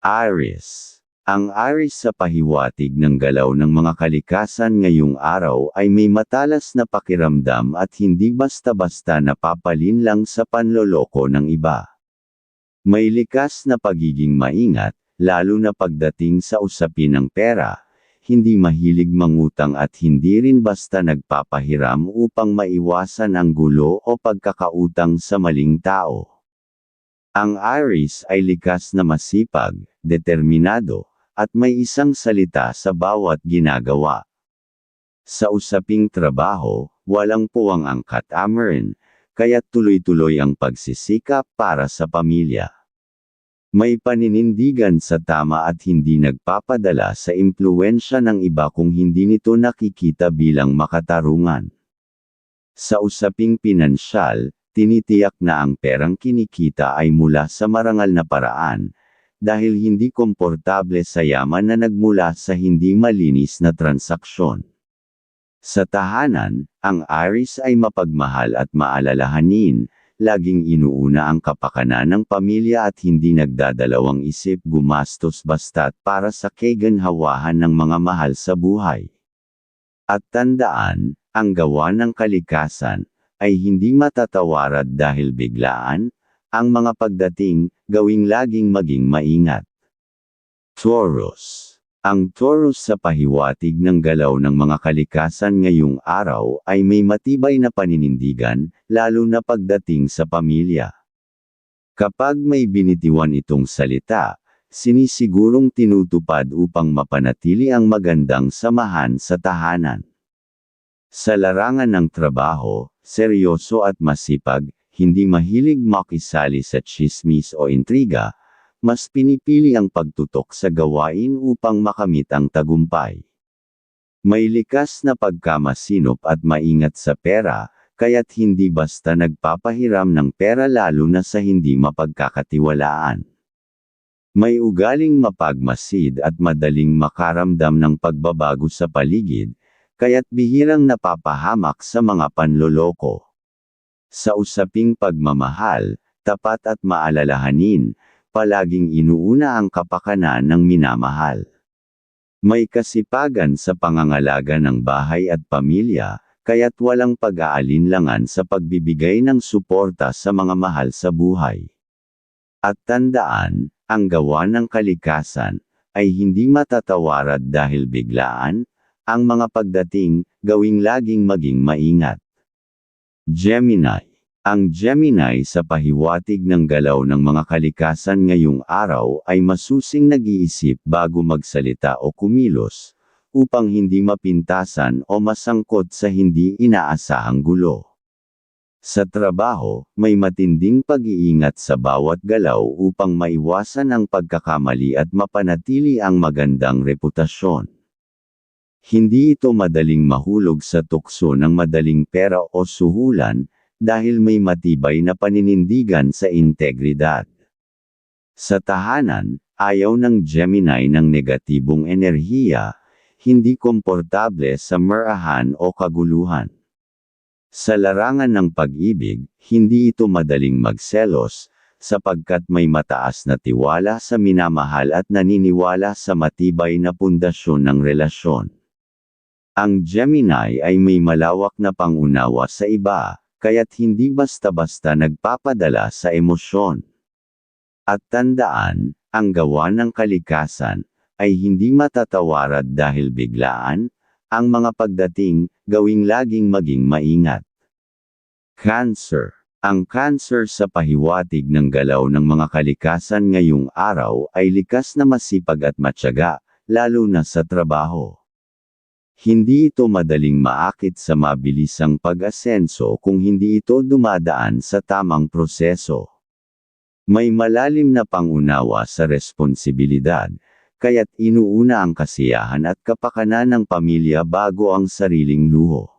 Aries Ang Aries sa pahiwatig ng galaw ng mga kalikasan ngayong araw ay may matalas na pakiramdam at hindi basta-basta napapalin lang sa panloloko ng iba. May likas na pagiging maingat, lalo na pagdating sa usapin ng pera, hindi mahilig mangutang at hindi rin basta nagpapahiram upang maiwasan ang gulo o pagkakautang sa maling tao. Ang Aries ay likas na masipag, determinado, at may isang salita sa bawat ginagawa. Sa usaping trabaho, walang puwang ang katamaran, kaya't tuloy-tuloy ang pagsisikap para sa pamilya. May paninindigan sa tama at hindi nagpapadala sa impluensya ng iba kung hindi nito nakikita bilang makatarungan. Sa usaping pinansyal, tinitiyak na ang perang kinikita ay mula sa marangal na paraan, dahil hindi komportable sa yaman na nagmula sa hindi malinis na transaksyon. Sa tahanan, ang Aries ay mapagmahal at maalalahanin, laging inuuna ang kapakanan ng pamilya at hindi nagdadalawang isip gumastos basta't para sa keganhawahan ng mga mahal sa buhay. At tandaan, ang gawa ng kalikasan, ay hindi matatawarad dahil biglaan, ang mga pagdating, gawing laging maging maingat. Taurus ang Taurus sa pahiwatig ng galaw ng mga kalikasan ngayong araw ay may matibay na paninindigan, lalo na pagdating sa pamilya. Kapag may binitiwan itong salita, sinisigurong tinutupad upang mapanatili ang magandang samahan sa tahanan. Sa larangan ng trabaho, seryoso at masipag, hindi mahilig makisali sa chismis o intriga, mas pinipili ang pagtutok sa gawain upang makamit ang tagumpay. May likas na pagkamasinop at maingat sa pera, kaya't hindi basta nagpapahiram ng pera lalo na sa hindi mapagkakatiwalaan. May ugaling mapagmasid at madaling makaramdam ng pagbabago sa paligid, kaya't bihirang napapahamak sa mga panloloko. Sa usaping pagmamahal, tapat at maalalahanin, palaging inuuna ang kapakanan ng minamahal. May kasipagan sa pangangalaga ng bahay at pamilya, kaya't walang pag-aalinlangan sa pagbibigay ng suporta sa mga mahal sa buhay. At tandaan, ang gawa ng kalikasan, ay hindi matatawarad dahil biglaan, ang mga pagdating, gawing laging maging maingat. Gemini ang Gemini sa pahiwatig ng galaw ng mga kalikasan ngayong araw ay masusing nag-iisip bago magsalita o kumilos, upang hindi mapintasan o masangkot sa hindi inaasahang gulo. Sa trabaho, may matinding pag-iingat sa bawat galaw upang maiwasan ang pagkakamali at mapanatili ang magandang reputasyon. Hindi ito madaling mahulog sa tukso ng madaling pera o suhulan, dahil may matibay na paninindigan sa integridad. Sa tahanan, ayaw ng Gemini ng negatibong enerhiya, hindi komportable sa marahan o kaguluhan. Sa larangan ng pag-ibig, hindi ito madaling magselos, sapagkat may mataas na tiwala sa minamahal at naniniwala sa matibay na pundasyon ng relasyon. Ang Gemini ay may malawak na pangunawa sa iba, kaya't hindi basta-basta nagpapadala sa emosyon. At tandaan, ang gawa ng kalikasan, ay hindi matatawarad dahil biglaan, ang mga pagdating, gawing laging maging maingat. Cancer Ang cancer sa pahiwatig ng galaw ng mga kalikasan ngayong araw ay likas na masipag at matyaga, lalo na sa trabaho. Hindi ito madaling maakit sa mabilisang pag-asenso kung hindi ito dumadaan sa tamang proseso. May malalim na pangunawa sa responsibilidad, kaya't inuuna ang kasiyahan at kapakanan ng pamilya bago ang sariling luho.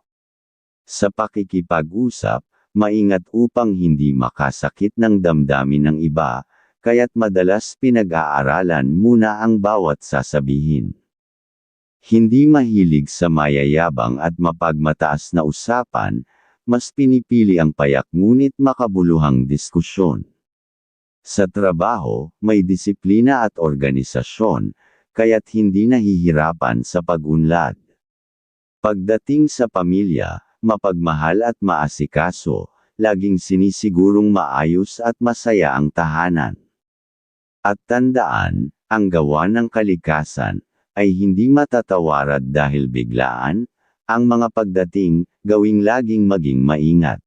Sa pakikipag-usap, maingat upang hindi makasakit ng damdamin ng iba, kaya't madalas pinag-aaralan muna ang bawat sasabihin. Hindi mahilig sa mayayabang at mapagmataas na usapan, mas pinipili ang payak ngunit makabuluhang diskusyon. Sa trabaho, may disiplina at organisasyon, kaya't hindi nahihirapan sa pag-unlad. Pagdating sa pamilya, mapagmahal at maasikaso, laging sinisigurong maayos at masaya ang tahanan. At tandaan, ang gawa ng kalikasan, ay hindi matatawarad dahil biglaan, ang mga pagdating, gawing laging maging maingat.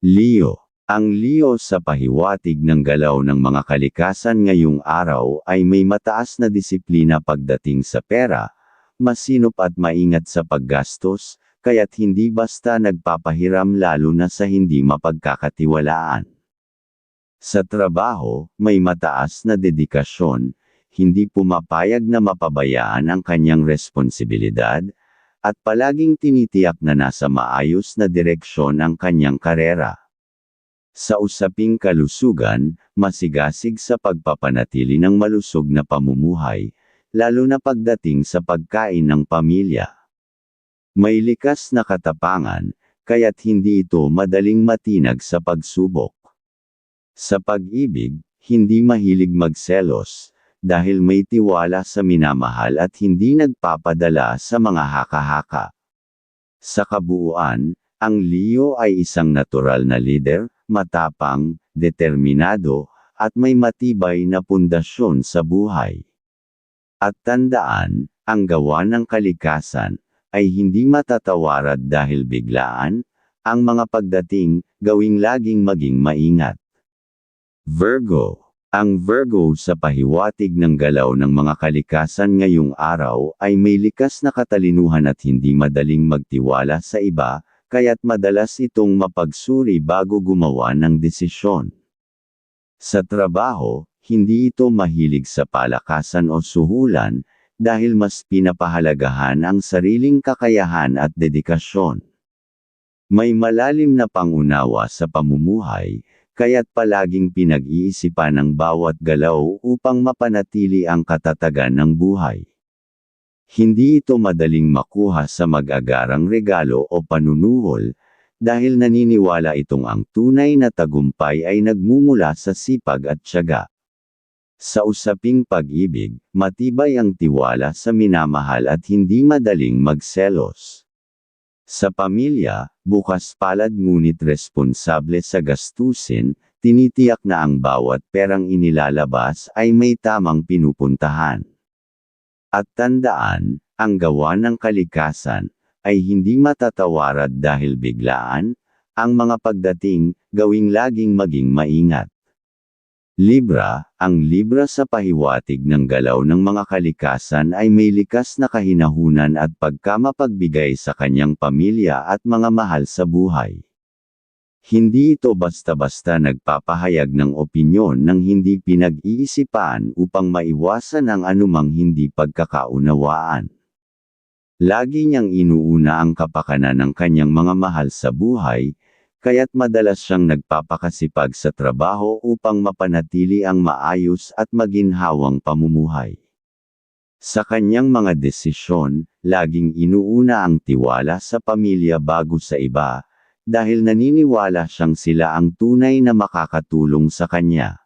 Leo Ang Leo sa pahiwatig ng galaw ng mga kalikasan ngayong araw ay may mataas na disiplina pagdating sa pera, masinop at maingat sa paggastos, kaya't hindi basta nagpapahiram lalo na sa hindi mapagkakatiwalaan. Sa trabaho, may mataas na dedikasyon, hindi pumapayag na mapabayaan ang kanyang responsibilidad, at palaging tinitiyak na nasa maayos na direksyon ang kanyang karera. Sa usaping kalusugan, masigasig sa pagpapanatili ng malusog na pamumuhay, lalo na pagdating sa pagkain ng pamilya. May likas na katapangan, kaya't hindi ito madaling matinag sa pagsubok. Sa pag-ibig, hindi mahilig magselos, dahil may tiwala sa minamahal at hindi nagpapadala sa mga haka-haka. Sa kabuuan, ang Leo ay isang natural na leader, matapang, determinado, at may matibay na pundasyon sa buhay. At tandaan, ang gawa ng kalikasan, ay hindi matatawarad dahil biglaan, ang mga pagdating, gawing laging maging maingat. Virgo Ang Virgo sa pahiwatig ng galaw ng mga kalikasan ngayong araw ay may likas na katalinuhan at hindi madaling magtiwala sa iba, kaya't madalas itong mapagsuri bago gumawa ng desisyon. Sa trabaho, hindi ito mahilig sa palakasan o suhulan, dahil mas pinapahalagahan ang sariling kakayahan at dedikasyon. May malalim na pangunawa sa pamumuhay, kaya't palaging pinag-iisipan ang bawat galaw upang mapanatili ang katatagan ng buhay. Hindi ito madaling makuha sa mag-agarang regalo o panunuhol, dahil naniniwala itong ang tunay na tagumpay ay nagmumula sa sipag at tiyaga. Sa usaping pag-ibig, matibay ang tiwala sa minamahal at hindi madaling magselos. Sa pamilya, bukas palad ngunit responsable sa gastusin, tinitiyak na ang bawat perang inilalabas ay may tamang pinupuntahan. At tandaan, ang gawa ng kalikasan, ay hindi matatawarad dahil biglaan, ang mga pagdating, gawing laging maging maingat. Libra, ang Libra sa pahiwatig ng galaw ng mga kalikasan ay may likas na kahinahunan at pagkamapagbigay sa kanyang pamilya at mga mahal sa buhay. Hindi ito basta-basta nagpapahayag ng opinyon ng hindi pinag-iisipan upang maiwasan ang anumang hindi pagkakaunawaan. Lagi niyang inuuna ang kapakanan ng kanyang mga mahal sa buhay, kaya't madalas siyang nagpapakasipag sa trabaho upang mapanatili ang maayos at maginhawang pamumuhay. Sa kanyang mga desisyon, laging inuuna ang tiwala sa pamilya bago sa iba, dahil naniniwala siyang sila ang tunay na makakatulong sa kanya.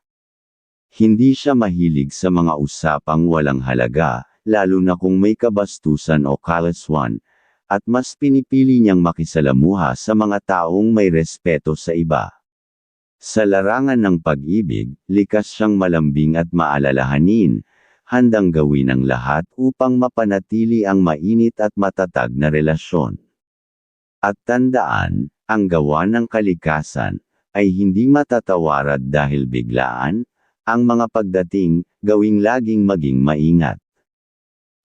Hindi siya mahilig sa mga usapang walang halaga, lalo na kung may kabastusan o kalaswan, at mas pinipili niyang makisalamuha sa mga taong may respeto sa iba. Sa larangan ng pag-ibig, likas siyang malambing at maalalahanin, handang gawin ang lahat upang mapanatili ang mainit at matatag na relasyon. At tandaan, ang gawa ng kalikasan, ay hindi matatawarad dahil biglaan, ang mga pagdating, gawing laging maging maingat.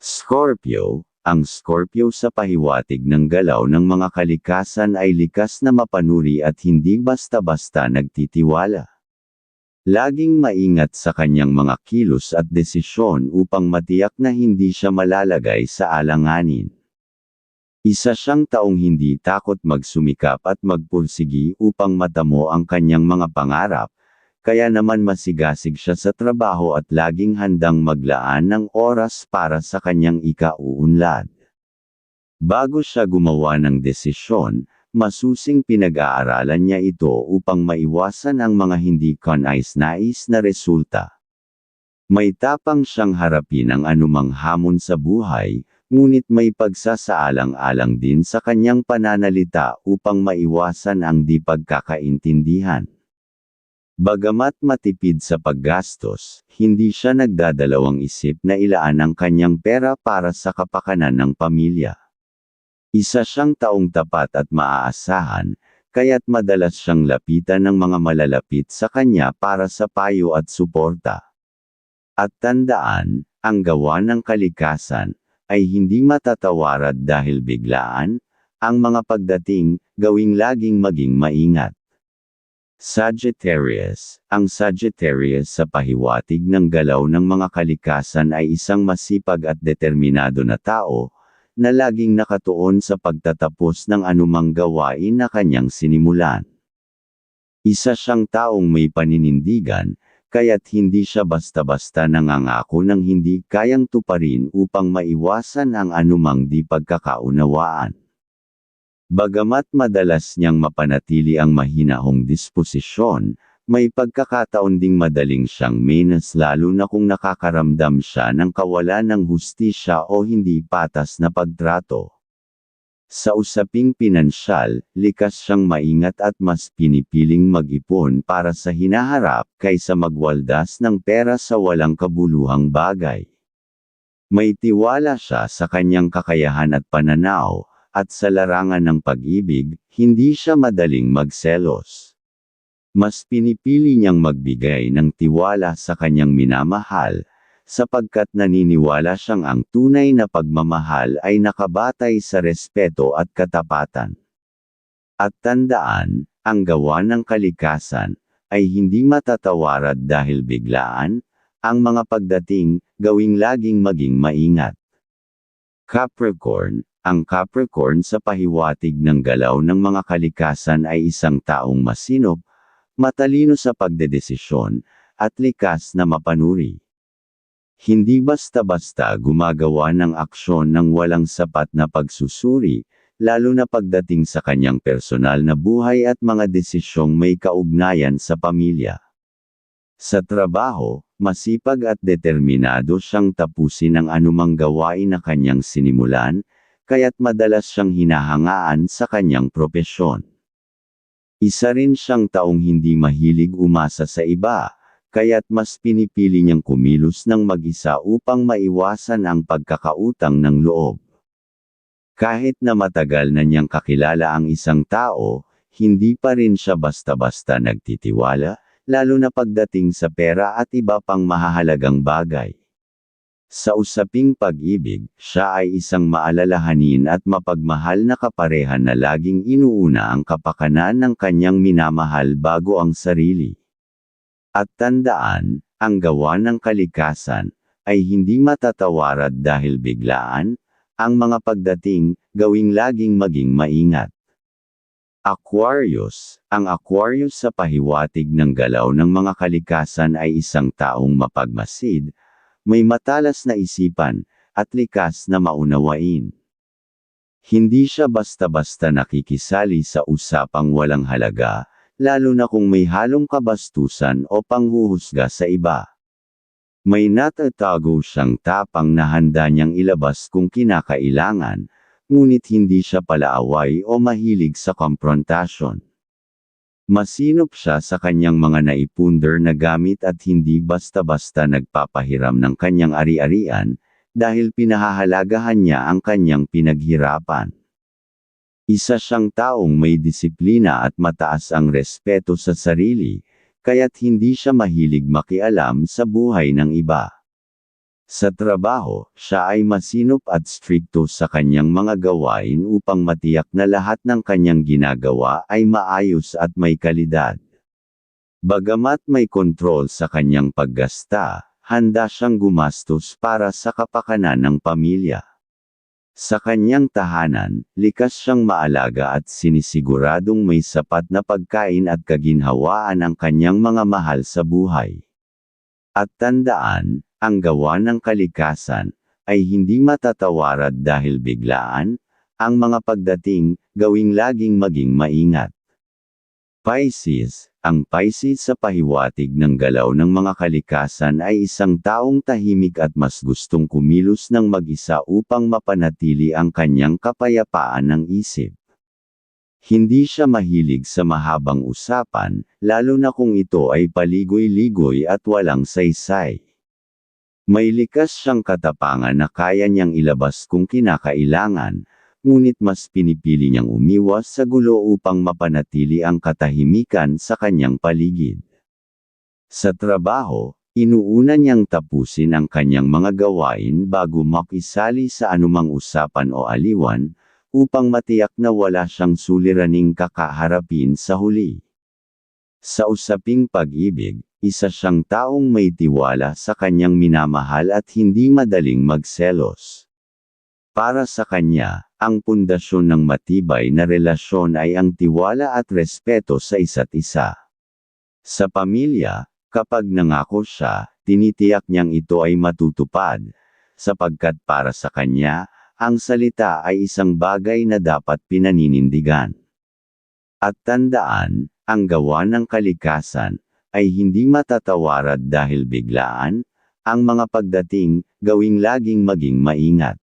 Scorpio, ang Scorpio sa pahiwatig ng galaw ng mga kalikasan ay likas na mapanuri at hindi basta-basta nagtitiwala. Laging maingat sa kanyang mga kilos at desisyon upang matiyak na hindi siya malalagay sa alanganin. Isa siyang taong hindi takot magsumikap at magpursigi upang matamo ang kanyang mga pangarap, kaya naman masigasig siya sa trabaho at laging handang maglaan ng oras para sa kanyang ikauunlad. Bago siya gumawa ng desisyon, masusing pinag-aaralan niya ito upang maiwasan ang mga hindi kanais-nais na resulta. May tapang siyang harapin ang anumang hamon sa buhay, ngunit may pagsasaalang-alang din sa kanyang pananalita upang maiwasan ang di pagkakaintindihan. Bagamat matipid sa paggastos, hindi siya nagdadalawang isip na ilaan ang kanyang pera para sa kapakanan ng pamilya. Isa siyang taong tapat at maaasahan, kaya't madalas siyang lapitan ng mga malalapit sa kanya para sa payo at suporta. At tandaan, ang gawa ng kalikasan, ay hindi matatawarad dahil biglaan, ang mga pagdating, gawing laging maging maingat. Sagittarius Ang Sagittarius sa pahiwatig ng galaw ng mga kalikasan ay isang masipag at determinado na tao, na laging nakatuon sa pagtatapos ng anumang gawain na kanyang sinimulan. Isa siyang taong may paninindigan, kaya't hindi siya basta-basta nangangako ng hindi kayang tuparin upang maiwasan ang anumang di pagkakaunawaan. Bagamat madalas niyang mapanatili ang mahinahong disposisyon, may pagkakataon ding madaling siyang menas lalo na kung nakakaramdam siya ng kawalan ng hustisya o hindi patas na pagtrato. Sa usaping pinansyal, likas siyang maingat at mas pinipiling mag-ipon para sa hinaharap kaysa magwaldas ng pera sa walang kabuluhang bagay. May tiwala siya sa kanyang kakayahan at pananaw, at sa larangan ng pag-ibig, hindi siya madaling magselos. Mas pinipili niyang magbigay ng tiwala sa kanyang minamahal, sapagkat naniniwala siyang ang tunay na pagmamahal ay nakabatay sa respeto at katapatan. At tandaan, ang gawa ng kalikasan, ay hindi matatawarad dahil biglaan, ang mga pagdating, gawing laging maging maingat. Capricorn, ang Capricorn sa pahiwatig ng galaw ng mga kalikasan ay isang taong masinop, matalino sa pagdedesisyon, at likas na mapanuri. Hindi basta-basta gumagawa ng aksyon ng walang sapat na pagsusuri, lalo na pagdating sa kanyang personal na buhay at mga desisyong may kaugnayan sa pamilya. Sa trabaho, masipag at determinado siyang tapusin ang anumang gawain na kanyang sinimulan, kaya't madalas siyang hinahangaan sa kanyang propesyon. Isa rin siyang taong hindi mahilig umasa sa iba, kaya't mas pinipili niyang kumilos ng mag-isa upang maiwasan ang pagkakautang ng loob. Kahit na matagal na niyang kakilala ang isang tao, hindi pa rin siya basta-basta nagtitiwala, lalo na pagdating sa pera at iba pang mahahalagang bagay. Sa usaping pag-ibig, siya ay isang maalalahanin at mapagmahal na kaparehan na laging inuuna ang kapakanan ng kanyang minamahal bago ang sarili. At tandaan, ang gawa ng kalikasan, ay hindi matatawarad dahil biglaan, ang mga pagdating, gawing laging maging maingat. Aquarius, ang Aquarius sa pahiwatig ng galaw ng mga kalikasan ay isang taong mapagmasid, may matalas na isipan, at likas na maunawain. Hindi siya basta-basta nakikisali sa usapang walang halaga, lalo na kung may halong kabastusan o panghuhusga sa iba. May natatago siyang tapang na handa niyang ilabas kung kinakailangan, ngunit hindi siya palaaway o mahilig sa komprontasyon. Masinop siya sa kanyang mga naipunder na gamit at hindi basta-basta nagpapahiram ng kanyang ari-arian, dahil pinahahalagahan niya ang kanyang pinaghirapan. Isa siyang taong may disiplina at mataas ang respeto sa sarili, kaya't hindi siya mahilig makialam sa buhay ng iba. Sa trabaho, siya ay masinop at strikto sa kanyang mga gawain upang matiyak na lahat ng kanyang ginagawa ay maayos at may kalidad. Bagamat may kontrol sa kanyang paggasta, handa siyang gumastos para sa kapakanan ng pamilya. Sa kanyang tahanan, likas siyang maalaga at sinisiguradong may sapat na pagkain at kaginhawaan ang kanyang mga mahal sa buhay. At tandaan, ang gawa ng kalikasan, ay hindi matatawarad dahil biglaan, Ang mga pagdating, gawing laging maging maingat. Pisces, ang Pisces sa pahiwatig ng galaw ng mga kalikasan ay isang taong tahimik at mas gustong kumilos ng mag-isa upang mapanatili ang kanyang kapayapaan ng isip. Hindi siya mahilig sa mahabang usapan, lalo na kung ito ay paligoy-ligoy at walang saysay. May likas siyang katapangan na kaya niyang ilabas kung kinakailangan, ngunit mas pinipili niyang umiwas sa gulo upang mapanatili ang katahimikan sa kanyang paligid. Sa trabaho, inuuna niyang tapusin ang kanyang mga gawain bago makisali sa anumang usapan o aliwan, upang matiyak na wala siyang suliraning kakaharapin sa huli. Sa usaping pag-ibig, isa siyang taong may tiwala sa kanyang minamahal at hindi madaling magselos. Para sa kanya, ang pundasyon ng matibay na relasyon ay ang tiwala at respeto sa isa't isa. Sa pamilya, kapag nangako siya, tinitiyak niyang ito ay matutupad, sapagkat para sa kanya, ang salita ay isang bagay na dapat pinaninindigan. At tandaan, ang gawa ng kalikasan, ay hindi matatawarad dahil biglaan, ang mga pagdating, gawing laging maging maingat.